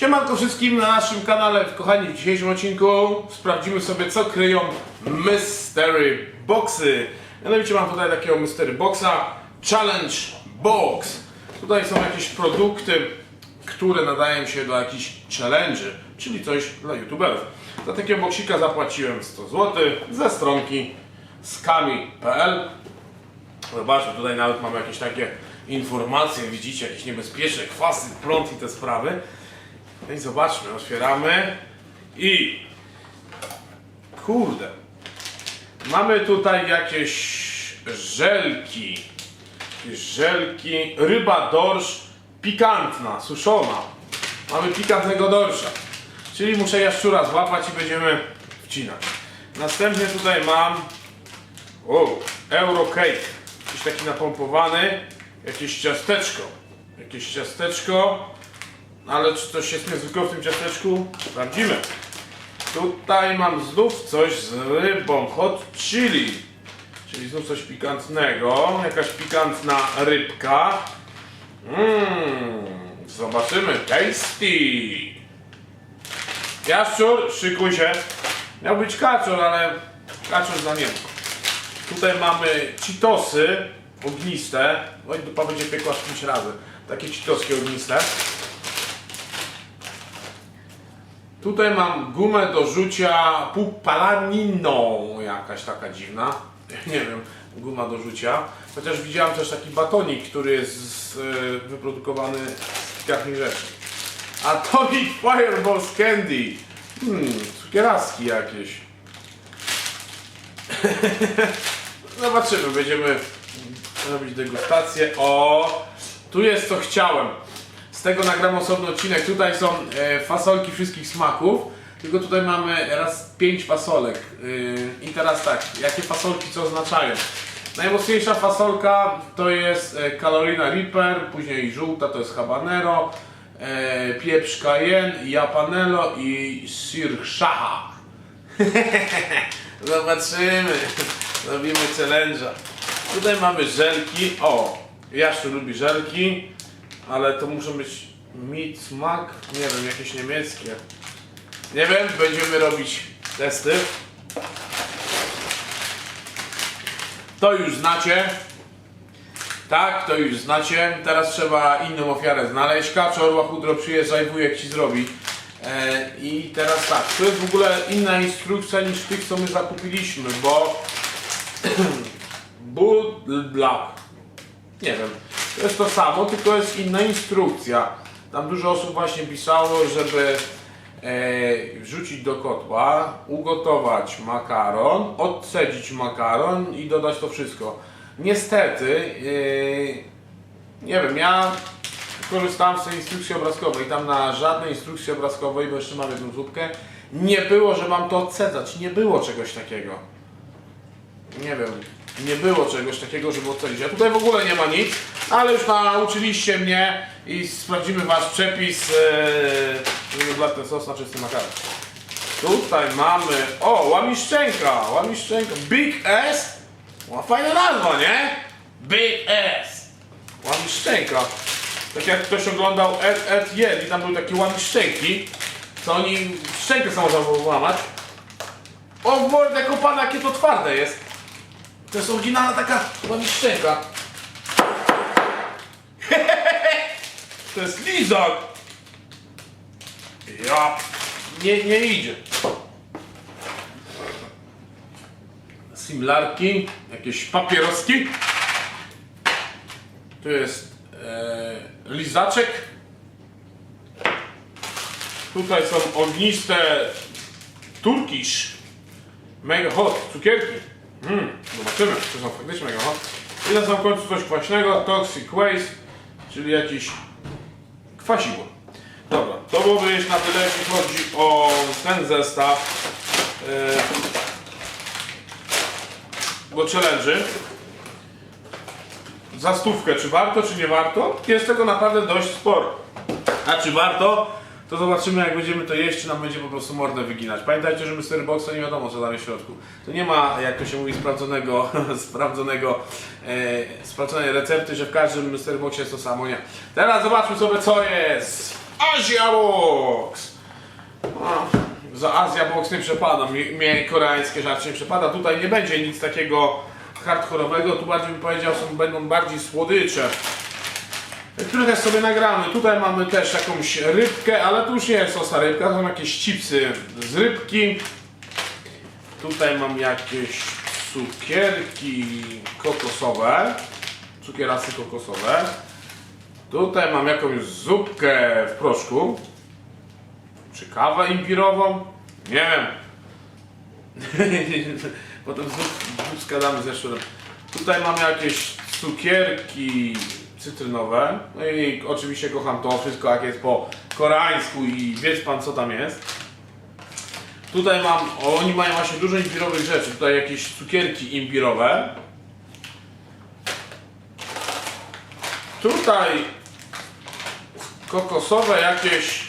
Siemanko wszystkim na naszym kanale, kochani, w dzisiejszym odcinku sprawdzimy sobie co kryją Mystery Boxy. Mianowicie mam tutaj takiego Mystery Boxa Challenge Box. Tutaj są jakieś produkty, które nadają się do jakichś challenge'y, czyli coś dla youtuberów. Za takiego boksika zapłaciłem 100 zł ze stronki skami.pl Zobaczmy, tutaj nawet mamy jakieś takie informacje, widzicie, jakieś niebezpieczne kwasy, prąd i te sprawy. No i zobaczmy, otwieramy i kurde, mamy tutaj jakieś żelki, żelki, ryba dorsz pikantna, suszona. Mamy pikantnego dorsza, czyli muszę jaszczura złapać i będziemy wcinać. Następnie tutaj mam o, Eurocake. Jakiś taki napompowany. Jakieś ciasteczko. Jakieś ciasteczko. Ale czy coś jest niezwykłego w tym ciasteczku? Sprawdzimy. Tutaj mam znów coś z rybą. Hot chili. Czyli znów coś pikantnego. Jakaś pikantna rybka. Mmm. Zobaczymy. Tasty. Jaszczur, szykuj się. Miał być kaczor, ale kaczor za Niemców. Tutaj mamy Cheetosy ogniste. Oj, dupa będzie piekła z czymś razem. Takie Cheetoski ogniste. Tutaj mam gumę do rzucia pupalaniną. Jakaś taka dziwna. Nie wiem, guma do rzucia. Chociaż widziałem też taki batonik, który jest y, wyprodukowany z takich rzeczy. Atomic Fireballs Candy. Hmm, cukieraski jakieś. Zobaczymy, będziemy robić degustację. O, tu jest co chciałem. Z tego nagram osobny odcinek. Tutaj są e, fasolki wszystkich smaków. Tylko tutaj mamy raz pięć fasolek. Yy, I teraz tak, jakie fasolki co oznaczają? Najmocniejsza fasolka to jest e, Carolina Reaper, później żółta to jest habanero, e, pieprz cayenne, japanelo i sriracha. Zobaczymy. Robimy challenge'a. Tutaj mamy żelki. O, Jaszczu lubi żelki, ale to muszą być meat smak, nie wiem, jakieś niemieckie. Nie wiem, będziemy robić testy. To już znacie. Tak, to już znacie. Teraz trzeba inną ofiarę znaleźć. Kaczor, łachudro, przyjeżdżaj, wujek ci zrobi. E, I teraz tak, to jest w ogóle inna instrukcja niż tych, co my zakupiliśmy, bo Bud Black. Nie wiem. To jest to samo, tylko jest inna instrukcja. Tam dużo osób właśnie pisało, żeby e, wrzucić do kotła, ugotować makaron, odcedzić makaron i dodać to wszystko. Niestety, e, nie wiem, ja korzystałem z tej instrukcji obrazkowej. Tam na żadnej instrukcji obrazkowej, bo jeszcze mam jedną zupkę, nie było, że mam to odcedzać. Nie było czegoś takiego. Nie wiem, nie było czegoś takiego, żeby ocenić. A tutaj w ogóle nie ma nic, ale już nauczyliście mnie i sprawdzimy wasz przepis, ee, żeby dla ten sos na czysty makaron. Tutaj mamy, o, łamiszczenka, łamiszczenka, Big S, o, fajna nazwa, nie? Big S, łamiszczenka. Tak jak ktoś oglądał Ed, Ed Ed i tam były takie łamiszczenki, co oni, szczękę samo można łamać. O, w mordę kopane, jakie to twarde jest. To jest oryginalna taka łamiszczenka. To jest lizak. Ja. Nie, nie idzie. Simlarki, jakieś papieroski. Tu jest e, lizaczek. Tutaj są ogniste turkish. Mega hot, cukierki. Mm, zobaczymy, czy są faktycznie mega hot. I na sam końcu coś kwaśnego, toxic waste, czyli jakiś kwasidło. Dobra, to byłoby już na tyle, jeśli chodzi o ten zestaw. Yy, do challenge'y. Za stówkę, czy warto, czy nie warto? Jest tego naprawdę dość sporo. A czy warto? To zobaczymy jak będziemy to jeść, czy nam będzie po prostu mordę wyginać. Pamiętajcie, że Mystery Box to nie wiadomo co tam jest w środku. To nie ma, jak to się mówi, sprawdzonego, sprawdzonego, e, sprawdzonej recepty, że w każdym Mystery Boxie jest to samo, nie. Teraz zobaczmy sobie co jest Asia Box! Za Azja Box nie przepada, mnie koreańskie żarcie nie przepada. Tutaj nie będzie nic takiego hardkorowego, tu bardziej bym powiedział, są, będą bardziej słodycze. Trochę sobie nagramy. Tutaj mamy też jakąś rybkę, ale tu już nie jest osa rybka, to są jakieś chipsy z rybki. Tutaj mam jakieś cukierki kokosowe, cukierasy kokosowe. Tutaj mam jakąś zupkę w proszku. Czy kawę imbirową? Nie wiem. Potem zup, zup składamy ze szczurem. Tutaj mam jakieś cukierki cytrynowe. No i oczywiście kocham to wszystko jak jest po koreańsku i wiesz pan co tam jest. Tutaj mam, oni mają właśnie dużo imbirowych rzeczy. Tutaj jakieś cukierki imbirowe. Tutaj kokosowe jakieś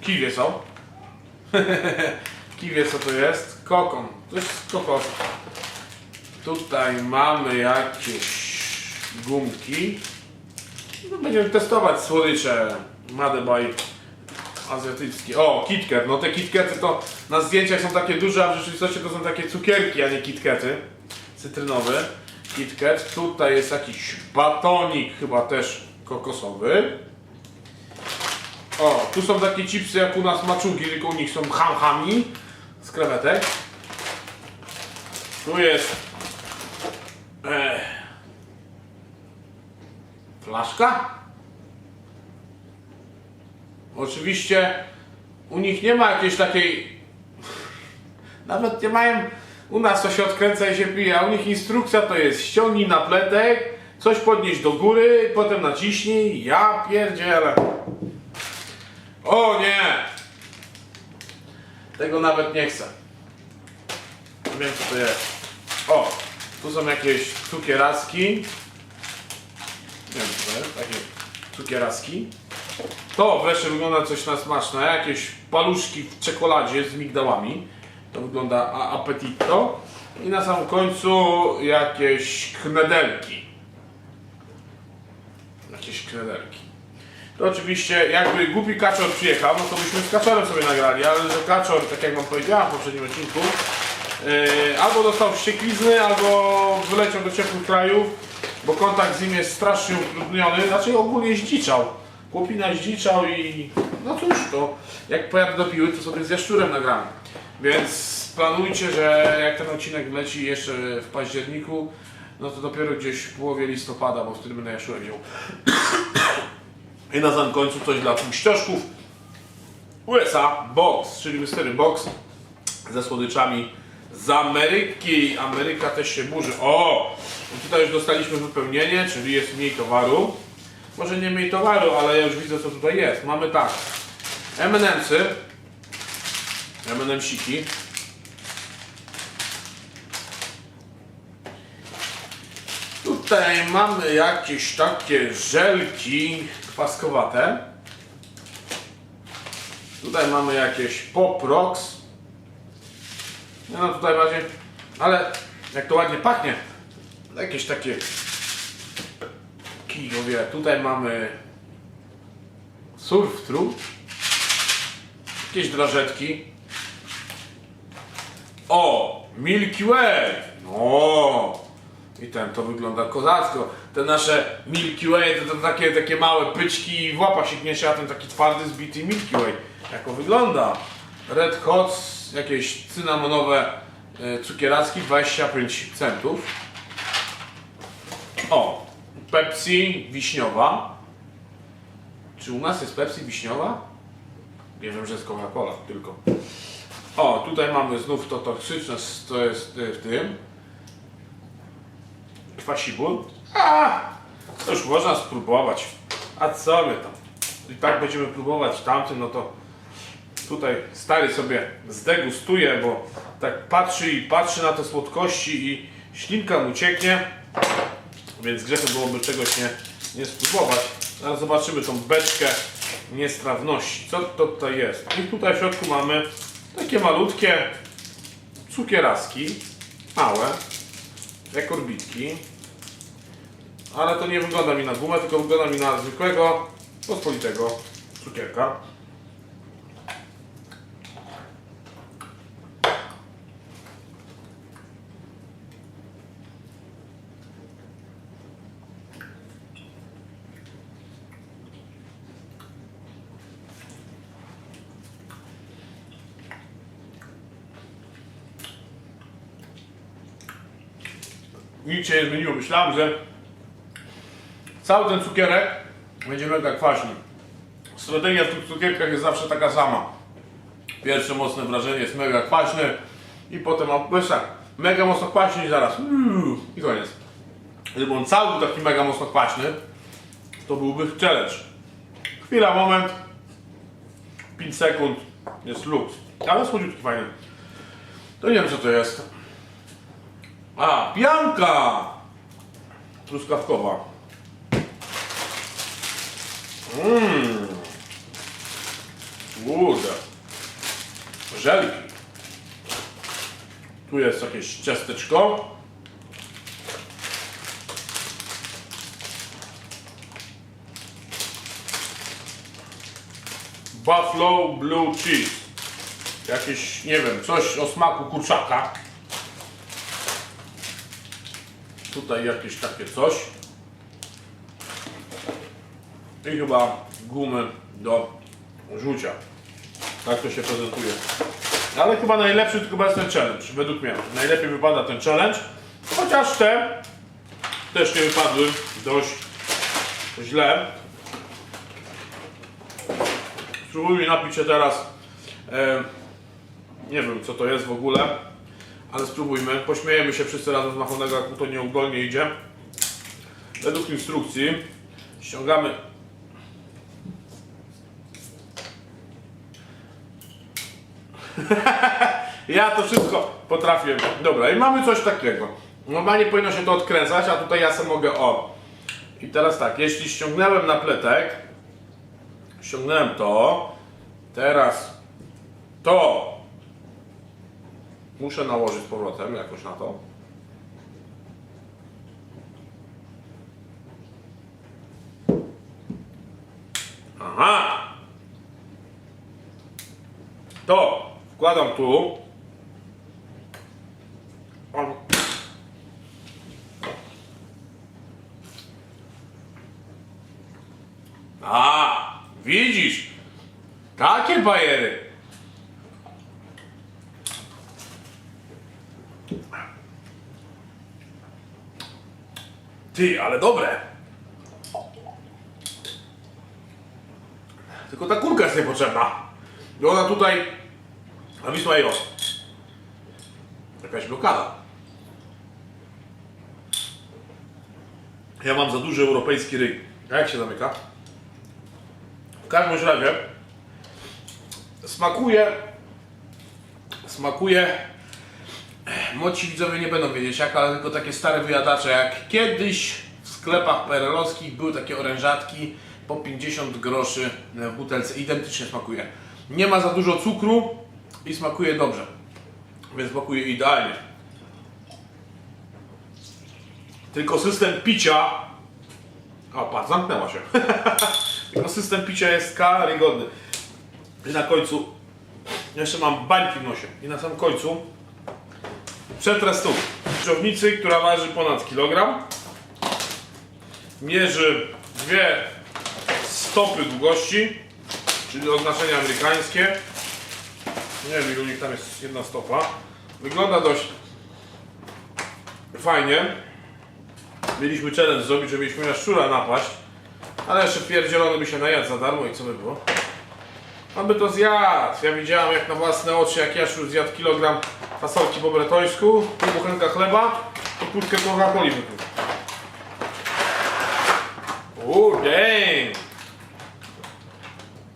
kiwie są. kiwie co to jest? Kokon. To jest kokos. Tutaj mamy jakieś gumki. No, będziemy testować słodycze Made by azjatyckie. O, KitKat. No te KitKaty to na zdjęciach są takie duże, a w rzeczywistości to są takie cukierki, a nie KitKaty. Cytrynowy. KitKat. Tutaj jest jakiś batonik, chyba też kokosowy. O, tu są takie chipsy jak u nas maczugi, tylko u nich są ham-hami z krewetek. Tu jest e, flaszka. Oczywiście u nich nie ma jakiejś takiej. Nawet nie mają. U nas to się odkręca i się pije, a u nich instrukcja to jest ściągnij na pletek, coś podnieść do góry, potem naciśnij. Ja pierdzielę. O nie! Tego nawet nie chcę. Nie wiem co to jest. O! Tu są jakieś cukieraski. Nie wiem co to jest. Takie cukieraski. To wreszcie wygląda coś na smaczne. Jakieś paluszki w czekoladzie z migdałami. To wygląda appetito. I na samym końcu jakieś knedelki. Jakieś knedelki. To oczywiście jakby głupi kaczor przyjechał, no to byśmy z kaczorem sobie nagrali, ale że kaczor, tak jak wam powiedziałem w poprzednim odcinku, yy, albo dostał wścieklizny, albo wyleciał do ciepłych krajów, bo kontakt z nim jest strasznie utrudniony, znaczy ogólnie zdziczał. Chłopina zdziczał i no cóż, to jak pojadę do piły, to sobie z jaszczurem nagramy. Więc planujcie, że jak ten odcinek leci jeszcze w październiku, no to dopiero gdzieś w połowie listopada, bo wtedy będę jaszczurem wziął. I na samym końcu coś dla tłuścioszków. USA Box, czyli Mystery Box ze słodyczami z Ameryki. Ameryka też się burzy. O! Tutaj już dostaliśmy wypełnienie, czyli jest mniej towaru. Może nie mniej towaru, ale ja już widzę co tutaj jest. Mamy tak. M&M'sy. M&M'siki. Tutaj mamy jakieś takie żelki kwaskowate. Tutaj mamy jakieś Pop Rocks. No, tutaj bardziej, ale jak to ładnie pachnie. Jakieś takie kijowie. Tutaj mamy Surf True. Jakieś drażetki. O! Milky Way! No! I ten to wygląda kozacko. Te nasze Milky Way to, to takie, takie małe pyczki i w łapa się gniesie, a ten taki twardy, zbity Milky Way. Jak to wygląda? Red Hot, jakieś cynamonowe e, cukieraski, 25 centów. O! Pepsi wiśniowa. Czy u nas jest Pepsi wiśniowa? Nie wiem, że jest Coca-Cola tylko. O, tutaj mamy znów to toksyczne, to jest e, w tym. Kwasibul. A, to już można spróbować. A co my tam? I tak będziemy próbować tamtym, no to tutaj stary sobie zdegustuje, bo tak patrzy i patrzy na te słodkości i ślinka mu cieknie, więc grzechem byłoby czegoś nie, nie spróbować. Zaraz zobaczymy tą beczkę niestrawności. Co to tutaj jest? I tutaj w środku mamy takie malutkie cukieraski, małe, jak orbitki. Ale to nie wygląda mi na gumę, tylko wygląda mi na zwykłego, pospolitego Cukierka. Nic się nie zmieniło. Myślałem, że cały ten cukierek będzie mega kwaśny. Strategia w tych cukierkach jest zawsze taka sama. Pierwsze mocne wrażenie jest mega kwaśny i potem jest tak, mega mocno kwaśny i zaraz uuu, i koniec. Gdyby on cały był taki mega mocno kwaśny, to byłby challenge. Chwila, moment, 5 sekund, jest luks. Ale słodziutki fajny. To nie wiem co to jest. A, pianka! Truskawkowa. Mmm. Kurde. Żelki. Tu jest jakieś ciasteczko. Buffalo Blue Cheese. Jakieś, nie wiem, coś o smaku kurczaka. Tutaj jakieś takie coś. I chyba gumy do rzucia. Tak to się prezentuje. Ale chyba najlepszy to chyba jest ten challenge, według mnie. Najlepiej wypada ten challenge. Chociaż te też nie wypadły dość źle. Spróbujmy napić się teraz. E, nie wiem co to jest w ogóle, ale spróbujmy. Pośmiejemy się wszyscy razem z Machonego, jak mu to nieudolnie idzie. Według instrukcji ściągamy Ja to wszystko potrafię. Dobra, i mamy coś takiego. Normalnie powinno się to odkręcać, a tutaj ja sobie mogę o. I teraz tak, jeśli ściągnąłem na pletek, ściągnąłem to, teraz to muszę nałożyć z powrotem jakoś na to. Aha! To wkładam tu. A, widzisz? Takie bajery. Ty, ale dobre. Tylko ta kurka jest niepotrzebna. I ona tutaj a Wisła Jos. Jakaś blokada. Ja mam za duży europejski ryj. A jak się zamyka? W każdym razie smakuje smakuje Moci widzowie nie będą wiedzieć jak, ale tylko takie stare wyjadacze jak kiedyś w sklepach perelowskich były takie orężatki po 50 groszy w butelce. Identycznie smakuje. Nie ma za dużo cukru i smakuje dobrze. Więc smakuje idealnie. Tylko system picia. O, patrz, zamknęła się. Tylko system picia jest karygodny. I na końcu jeszcze mam bańki w nosie. I na samym końcu przetrę stół. Czownicy, która waży ponad kilogram. Mierzy dwie stopy długości, czyli oznaczenie amerykańskie. Nie wiem, ilu nich tam jest jedna stopa. Wygląda dość fajnie. Mieliśmy challenge zrobić, że mieliśmy na szczura napaść. Ale jeszcze pierdzielony by się najadł za darmo i co by było? On by to zjadł. Ja widziałem jak na własne oczy, jak Jaszczur zjadł kilogram fasolki po bretońsku, pół buchenka chleba i puszkę Coca-Coli wypił. Uuu, dang!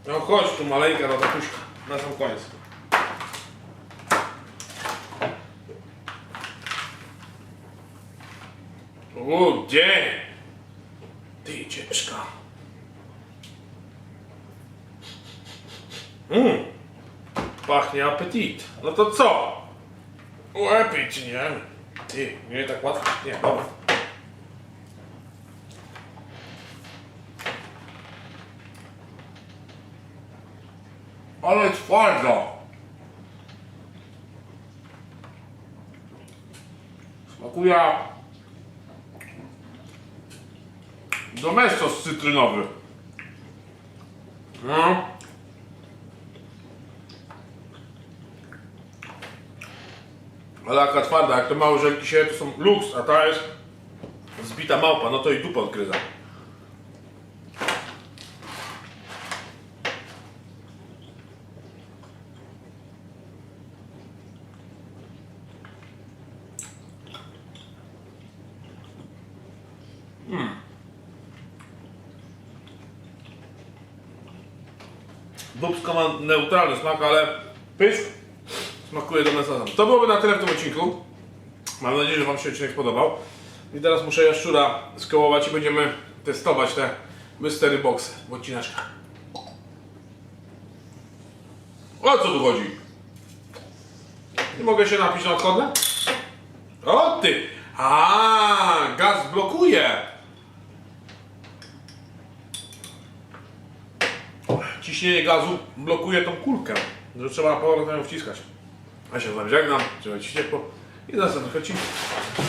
No chodź tu maleńka na tatuśka, na sam koniec. O, gdzie? Ty ciężka. Mmm. Pachnie apetit. No to co? Łepiej czy nie? Ty, nie tak łatwo. Nie, dobra. Ale twardo. Smakuje domestos cytrynowy. No. Ale jaka twarda, jak te małe żelki się, to są luks, a ta jest zbita małpa, no to i dupę odgryza. Bubska ma neutralny smak, ale pysk smakuje do mesazem. To byłoby na tyle w tym odcinku. Mam nadzieję, że Wam się odcinek podobał. I teraz muszę jaszczura skołować i będziemy testować te mystery boxy w odcineczkach. O co tu chodzi? Nie mogę się napić na odchodne? O ty! A, gaz blokuje! ciśnienie gazu blokuje tą kulkę, że trzeba powrót ją wciskać. Ja się z wami żegnam, trzymajcie się ciepło i do następnych odcinków.